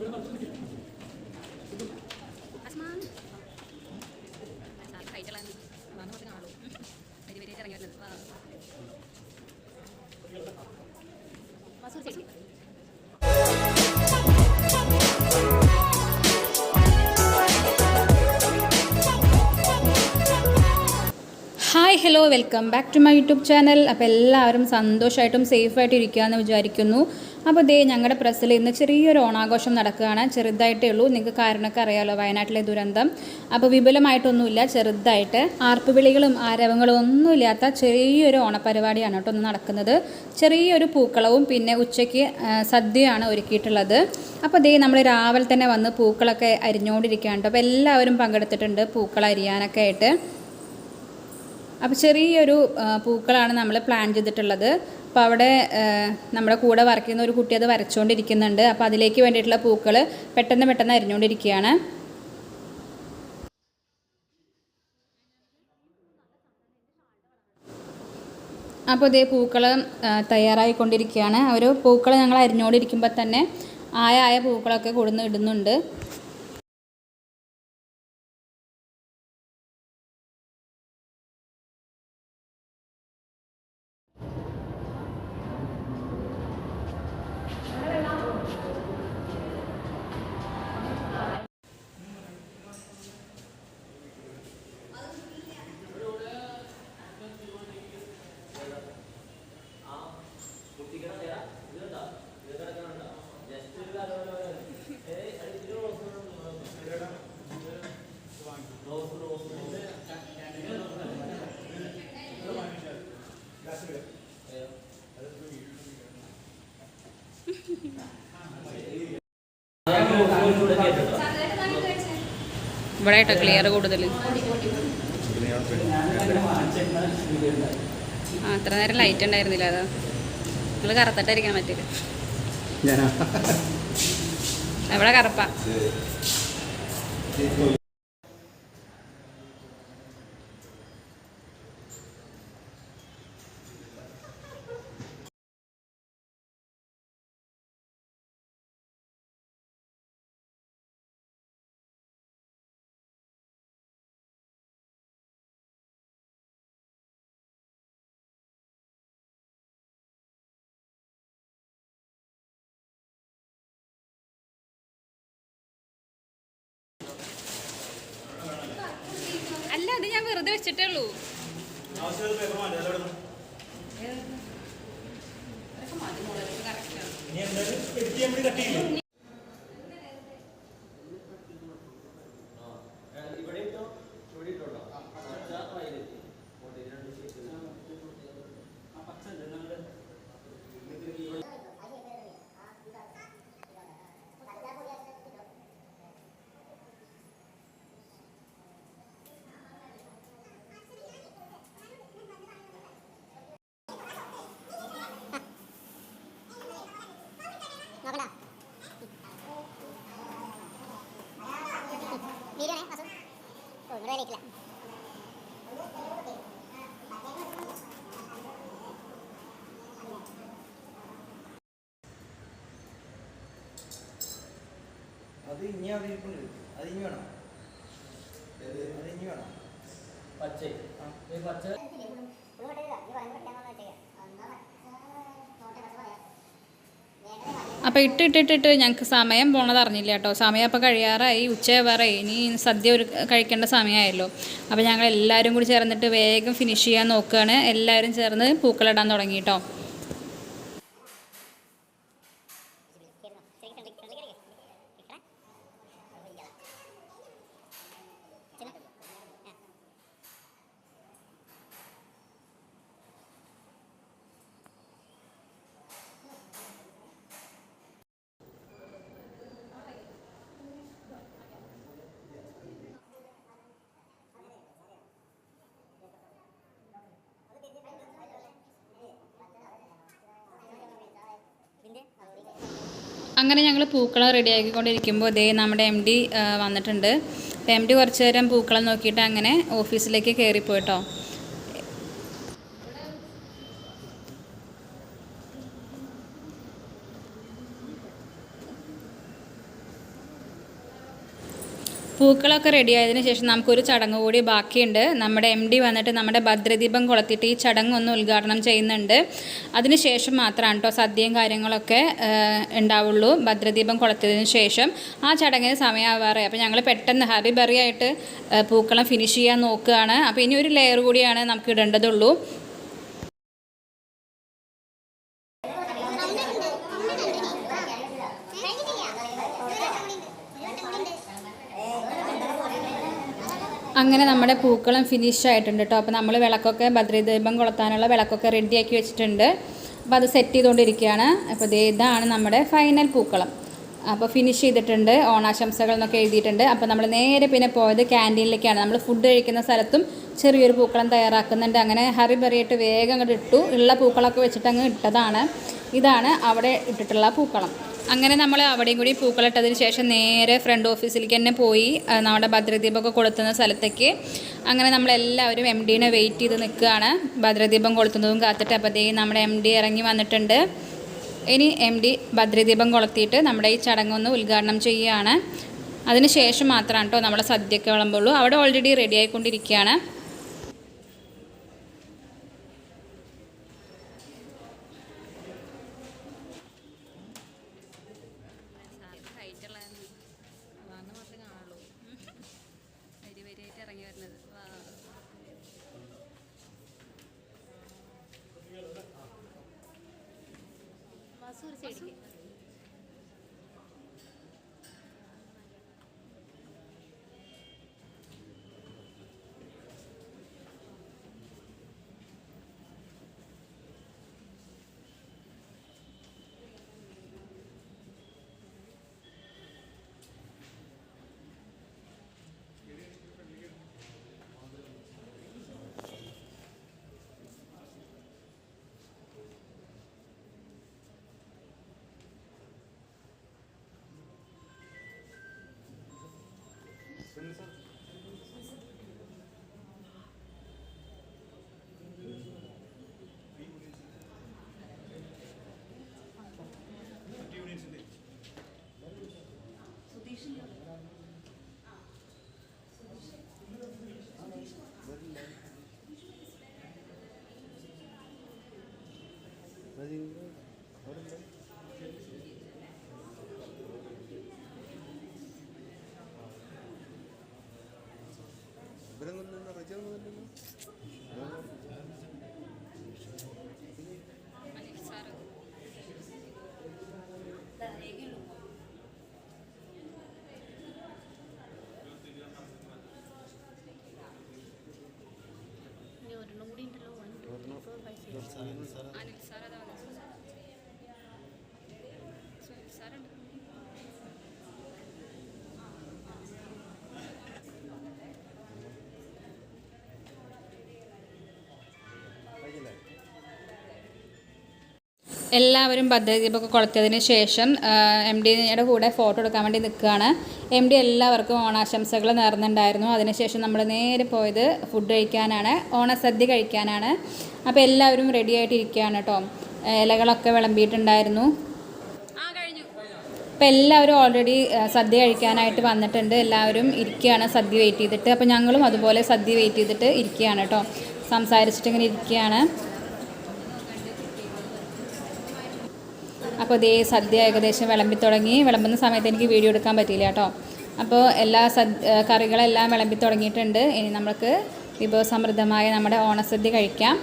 Thank you. Hello welcome back to my YouTube channel. അപ്പോൾ എല്ലാവരും സന്തോഷമായിട്ടും സേഫായിട്ട് ഇരിക്കുകയെന്ന് വിചാരിക്കുന്നു. അപ്പോൾ ദേ ഞങ്ങളുടെ പ്രസ്സിൽ ഇന്ന് ചെറിയൊരു ഓണാഘോഷം നടക്കുകയാണ്. ചെറുതായിട്ടേ ഉള്ളൂ. നിങ്ങൾക്ക് കാരണമൊക്കെ അറിയാമല്ലോ വയനാട്ടിലെ ദുരന്തം. അപ്പോൾ വിപുലമായിട്ടൊന്നുമില്ല ചെറുതായിട്ട്. ആർപ്പുവിളികളും ആരവങ്ങളും ഒന്നുമില്ലാത്ത ചെറിയൊരു ഓണപരിപാടിയാണ് കേട്ടോ ഒന്ന് നടക്കുന്നത്. ചെറിയൊരു പൂക്കളവും പിന്നെ ഉച്ചയ്ക്ക് സദ്യയാണ് ഒരുക്കിയിട്ടുള്ളത്. അപ്പോൾ ദേ നമ്മൾ രാവിലെ തന്നെ വന്ന് പൂക്കളൊക്കെ അരിഞ്ഞുകൊണ്ടിരിക്കുകയാണ് അപ്പോൾ എല്ലാവരും പങ്കെടുത്തിട്ടുണ്ട് പൂക്കൾ അരിയാനൊക്കെ ആയിട്ട്. അപ്പോൾ ചെറിയൊരു പൂക്കളാണ് നമ്മൾ പ്ലാൻ ചെയ്തിട്ടുള്ളത്. അപ്പോൾ അവിടെ നമ്മുടെ കൂടെ വർക്ക് ചെയ്യുന്ന ഒരു കുട്ടി അത് വരച്ചുകൊണ്ടിരിക്കുന്നുണ്ട് അപ്പോൾ അതിലേക്ക് വേണ്ടിയിട്ടുള്ള പൂക്കൾ പെട്ടെന്ന് പെട്ടെന്ന് അരിഞ്ഞുകൊണ്ടിരിക്കുകയാണ് അപ്പോൾ ഇതേ പൂക്കൾ തയ്യാറായിക്കൊണ്ടിരിക്കുകയാണ് ഒരു പൂക്കൾ ഞങ്ങൾ അരിഞ്ഞുകൊണ്ടിരിക്കുമ്പോൾ തന്നെ ആയ ആയ പൂക്കളൊക്കെ കൊടുന്ന് ഇടുന്നുണ്ട്. ഇവിടെ ക്ലിയർ കൂടുതൽ ആ അത്ര നേരം ലൈറ്റ് ഉണ്ടായിരുന്നില്ല അതാ. നിങ്ങൾ കറുത്തിട്ടായിരിക്കണം പറ്റില്ല എവിടെ കറുപ്പാ. വെറുതെ വെച്ചിട്ടേ ഉള്ളൂ. നോക്കണ്ട ഓ അത് ഇനി അവിടെ ഇരിപ്പുണ്ട്. അത് ഇനി വേണം? അത് ഇനി വേണം? പച്ച പച്ച അപ്പോൾ ഇട്ടിട്ടിട്ടിട്ട് ഞങ്ങൾക്ക് സമയം പോണത് അറിഞ്ഞില്ല കേട്ടോ. സമയം അപ്പോൾ കഴിയാറായി. ഉച്ചയാവാറായി ഇനി സദ്യ ഒരു കഴിക്കേണ്ട സമയമായല്ലോ. അപ്പോൾ ഞങ്ങൾ എല്ലാവരും കൂടി ചേർന്നിട്ട് വേഗം ഫിനിഷ് ചെയ്യാൻ നോക്കുകയാണ് എല്ലാവരും ചേർന്ന് പൂക്കളിടാൻ തുടങ്ങി കേട്ടോ. അങ്ങനെ ഞങ്ങൾ പൂക്കളം റെഡിയാക്കിക്കൊണ്ടിരിക്കുമ്പോൾ ഇതേ നമ്മുടെ എം ഡി വന്നിട്ടുണ്ട്. അപ്പോൾ എം ഡി കുറച്ച് നേരം പൂക്കളം നോക്കിയിട്ട് അങ്ങനെ ഓഫീസിലേക്ക് കയറിപ്പോയിട്ടോ പൂക്കളൊക്കെ റെഡി ആയതിന് ശേഷം നമുക്കൊരു ചടങ്ങ് കൂടി ബാക്കിയുണ്ട്. നമ്മുടെ എം ഡി വന്നിട്ട് നമ്മുടെ ഭദ്രദീപം കൊളത്തിയിട്ട് ഈ ചടങ്ങ് ഒന്ന് ഉദ്ഘാടനം ചെയ്യുന്നുണ്ട്. അതിനുശേഷം മാത്രമാണ് കേട്ടോ സദ്യയും കാര്യങ്ങളൊക്കെ ഉണ്ടാവുള്ളൂ. ഭദ്രദീപം കൊളുത്തിയതിനു ശേഷം ആ ചടങ്ങിന് സമയമാവാറേ അപ്പോൾ ഞങ്ങൾ പെട്ടെന്ന് ഹാബി ബറി ആയിട്ട് പൂക്കളം ഫിനിഷ് ചെയ്യാൻ നോക്കുകയാണ്. അപ്പോൾ ഇനി ഒരു ലെയർ കൂടിയാണ് നമുക്ക് ഇടേണ്ടതുള്ളൂ. അങ്ങനെ നമ്മുടെ പൂക്കളം ഫിനിഷ് ആയിട്ടുണ്ട് കേട്ടോ അപ്പോൾ നമ്മൾ വിളക്കൊക്കെ ഭദ്രദീപം കൊളുത്താനുള്ള വിളക്കൊക്കെ റെഡിയാക്കി വെച്ചിട്ടുണ്ട്. അപ്പോൾ അത് സെറ്റ് ചെയ്തുകൊണ്ടിരിക്കുകയാണ് അപ്പോൾ ദേ ഇതാണ് നമ്മുടെ ഫൈനൽ പൂക്കളം. അപ്പോൾ ഫിനിഷ് ചെയ്തിട്ടുണ്ട്. ഓണാശംസകൾ എന്നൊക്കെ എഴുതിയിട്ടുണ്ട്. അപ്പോൾ നമ്മൾ നേരെ പിന്നെ പോയത് ക്യാന്റീനിലേക്കാണ് നമ്മൾ ഫുഡ് കഴിക്കുന്ന സ്ഥലത്തും ചെറിയൊരു പൂക്കളം തയ്യാറാക്കുന്നുണ്ട്. അങ്ങനെ ഹറി ബറിയിട്ട് വേഗം അങ്ങോട്ട് ഇട്ടു. ഉള്ള പൂക്കളൊക്കെ വെച്ചിട്ട് അങ്ങ് ഇട്ടതാണ്. ഇതാണ് അവിടെ ഇട്ടിട്ടുള്ള പൂക്കളം. അങ്ങനെ നമ്മൾ അവിടെയും കൂടി പൂക്കളിട്ടതിന് ശേഷം നേരെ ഫ്രണ്ട് ഓഫീസിലേക്ക് തന്നെ പോയി നമ്മുടെ ഭദ്രദീപമൊക്കെ കൊളുത്തുന്ന സ്ഥലത്തേക്ക്. അങ്ങനെ നമ്മളെല്ലാവരും എം ഡീനെ വെയിറ്റ് ചെയ്ത് നിൽക്കുകയാണ്. ഭദ്രദീപം കൊളുത്തുന്നതും കാത്തിട്ട് അപ്പോഴത്തേക്കും നമ്മുടെ എം ഡി ഇറങ്ങി വന്നിട്ടുണ്ട്. ഇനി എം ഡി ഭദ്രദീപം കൊളുത്തിയിട്ട് നമ്മുടെ ഈ ചടങ്ങൊന്ന് ഉദ്ഘാടനം ചെയ്യുകയാണ്. അതിന് ശേഷം മാത്രമാണ് കേട്ടോ നമ്മുടെ സദ്യയൊക്കെ വിളമ്പുള്ളൂ. അവിടെ ഓൾറെഡി റെഡി ആയിക്കൊണ്ടിരിക്കുകയാണ്. മൈസൂർ സൈഡിലേക്ക് Hallelujah. എല്ലാവരും ഭദ്രദീപമൊക്കെ കൊളുത്തിയതിന് ശേഷം എം ഡിയുടെ കൂടെ ഫോട്ടോ എടുക്കാൻ വേണ്ടി നിൽക്കുകയാണ്. എം ഡി എല്ലാവർക്കും ഓണാശംസകൾ നേർന്നുണ്ടായിരുന്നു. അതിനുശേഷം നമ്മൾ നേരെ പോയത് ഫുഡ് കഴിക്കാനാണ് ഓണസദ്യ കഴിക്കാനാണ്. അപ്പോൾ എല്ലാവരും റെഡി ആയിട്ടിരിക്കുകയാണ് കേട്ടോ. ഇലകളൊക്കെ വിളമ്പിയിട്ടുണ്ടായിരുന്നു. അപ്പോൾ എല്ലാവരും ഓൾറെഡി സദ്യ കഴിക്കാനായിട്ട് വന്നിട്ടുണ്ട്. എല്ലാവരും ഇരിക്കുകയാണ് സദ്യ വെയിറ്റ് ചെയ്തിട്ട്. അപ്പോൾ ഞങ്ങളും അതുപോലെ സദ്യ വെയിറ്റ് ചെയ്തിട്ട് ഇരിക്കുകയാണ് കേട്ടോ. സംസാരിച്ചിട്ട് ഇങ്ങനെ ഇരിക്കുകയാണ്. അപ്പോൾ ഇതേ സദ്യ ഏകദേശം വിളമ്പി തുടങ്ങി. വിളമ്പുന്ന സമയത്ത് എനിക്ക് വീഡിയോ എടുക്കാൻ പറ്റിയില്ല കേട്ടോ. അപ്പോൾ എല്ലാ സദ്യ കറികളെല്ലാം വിളമ്പി തുടങ്ങിയിട്ടുണ്ട്. ഇനി നമുക്ക് വിഭവസമൃദ്ധമായ നമ്മുടെ ഓണസദ്യ കഴിക്കാം.